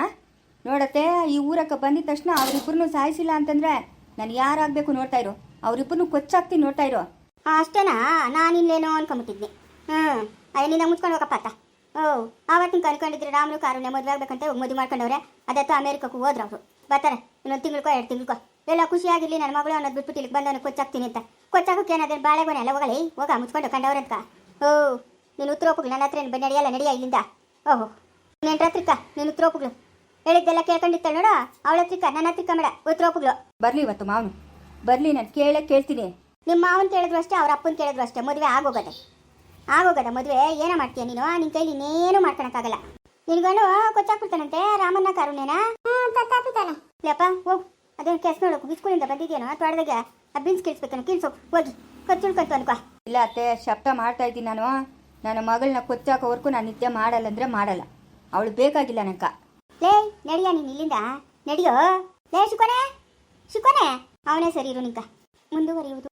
ನೋಡತ್ತೆ ಈ ಊರಕ್ಕೆ ಬಂದಿದ ತಕ್ಷಣ ಅವ್ರಿಬ್ಬರನ್ನು ಸಾಯಿಸಿಲ್ಲ ಅಂತಂದ್ರೆ ನಾನು ಯಾರಾಗಬೇಕು ನೋಡ್ತಾ ಇರೋ? ಅವ್ರಿಬ್ಬರನ್ನು ಕೊಚ್ಚಾಕ್ತೀನಿ ನೋಡ್ತಾ ಇರೋ? ಅಷ್ಟೇನಾ? ನಾನು ಇಲ್ಲೇನೋ ಅನ್ಕೊಂಬಿಟ್ಟಿದ್ನಿ. ಹ್ಞೂ ಅಲ್ಲಿಂದ ಮುಚ್ಕೊಂಡು ಹೋಗಪ್ಪ ಅತ್ತ ಓ ಆವತ್ತಿನ ಕನ್ಕೊಂಡಿದ್ರೆ ರಾಮನು ಕಾರುಣ್ಯ ಮದುವೆ ಆಗ್ಬೇಕಂತ ಮದುವೆ ಮಾಡ್ಕೊಂಡವ್ರೆ. ಅದತ್ತು ಅಮೇರಿಕಕ್ಕೂ ಹೋದ್ರು ಅವರು ಬರ್ತಾರೆ. ಇನ್ನೊಂದು ತಿಂಗ್ಳಿಗೋ ಎರಡು ತಿಂಗ್ಳಿಗೋ ಎಲ್ಲ ಖುಷಿಯಾಗಿರ್ಲಿ ನನ್ನ ಮಗಳು ಅನ್ನೋದು ಬಿಟ್ಬಿಟ್ಟು ಇಲ್ಲಿಗೆ ಬಂದವನು ಕೊಚ್ಚಾಕ್ತೀನಿ ಅಂತ. ಕೊಚ್ಚಾಕಕ್ಕೆ ಏನಾದ್ರೆ ಬಾಳೆಗೊನೆ ಎಲ್ಲ ಹೋಗಲಿ. ಹೋಗ ಮುಚ್ಕೊಂಡು ಕಂಡವ್ರಂತ ಓ ನೀನು ಉತ್ತರೋಪಗಳು ನನ್ನ ಹತ್ರ ಏನು ನಡೆಯಲ್ಲ ನಡೆಯ ಇಲ್ಲಿಂದ. ಓಹೋ. ನೆಂಟ್ರ ಹತ್ರಕ್ಕ ನೀನು ಉತ್ತರೋಪಗಳು ಹೇಳಿದ್ದೆಲ್ಲ ಕೇಳ್ಕೊಂಡಿರ್ತಾಳೆ ನೋಡ. ಅವಳ ಹತ್ರಕ್ಕ ನನ್ನ ಹತ್ರಕ್ಕ ಮೇಡ ಹೋಗ್ಲು ಬರ್ಲಿ ಇವತ್ತು ಮಾವನು. ಬರ್ಲಿ ನಾನು ಕೇಳೇ ಕೇಳ್ತೀನಿ. ನಿಮ್ಮ ಮಾವನ್ ಕೇಳಿದ್ರು ಅಷ್ಟೇ ಅವ್ರ ಅಪ್ಪನ ಕೇಳಿದ್ರು ಅಷ್ಟೇ. ಮದುವೆ ಆಗೋಗದೆ. ಆಗೋಗದ ಮದುವೆ. ಏನೋ ಮಾಡ್ತೀಯ ನೀನು? ನಿನ್ ಕೈಲಿ ಇನ್ನೇನು ಮಾಡ್ಕೊಳಕ್ಕಾಗಲ್ಲ. ನಿನ್ ಗಂಡು ಕೊಚ್ಚಾಕ್ಬಿಡ್ತಾನಂತೆ ರಾಮಣ್ಣ ಕಾರುಣ್ಯನಾ? ಇಲ್ಲಪ್ಪ ಹೋಗು. ಅದೇನು ಕೆಸ್ ನೋಡೋಕು ಸ್ಕೂಲಿಂದ ಬಂದಿದ್ಯೇನೋ? ತೋಟದಾಗ ಆ ಬೀನ್ಸ್ ಕೇಳಿಸ್ಬೇಕೇನೋ ಕೀಳ್ಸು. ಹೋಗಿ ಕೊಚ್ಚುಳ್ಕಂತು ಅನ್ಕೋ. ಇಲ್ಲ ಅತ್ತೆ ಶಬ್ದ ಮಾಡ್ತಾ ಇದ್ದೀನಿ ನಾನು. ನನ್ನ ಮಗಳನ್ನ ಕೊಚ್ಚಾಕೋವರೆಗೂ ನಾನು ನಿತ್ಯ ಮಾಡಲ್ಲ ಅಂದ್ರೆ ಮಾಡಲ್ಲ. ಅವಳು ಬೇಕಾಗಿಲ್ಲ ನಂಕ ಲೇ ನಡಿಯ ನೀನು ಇಲ್ಲಿಂದ? ನಡಿಯೋ? ಲೇ ಶುಕೋನೆ? ಶುಕೋನೆ? ಅವನೇ ಸರಿ ಇರು ನಿಂಕ ಮುಂದುವರಿಯುವುದು.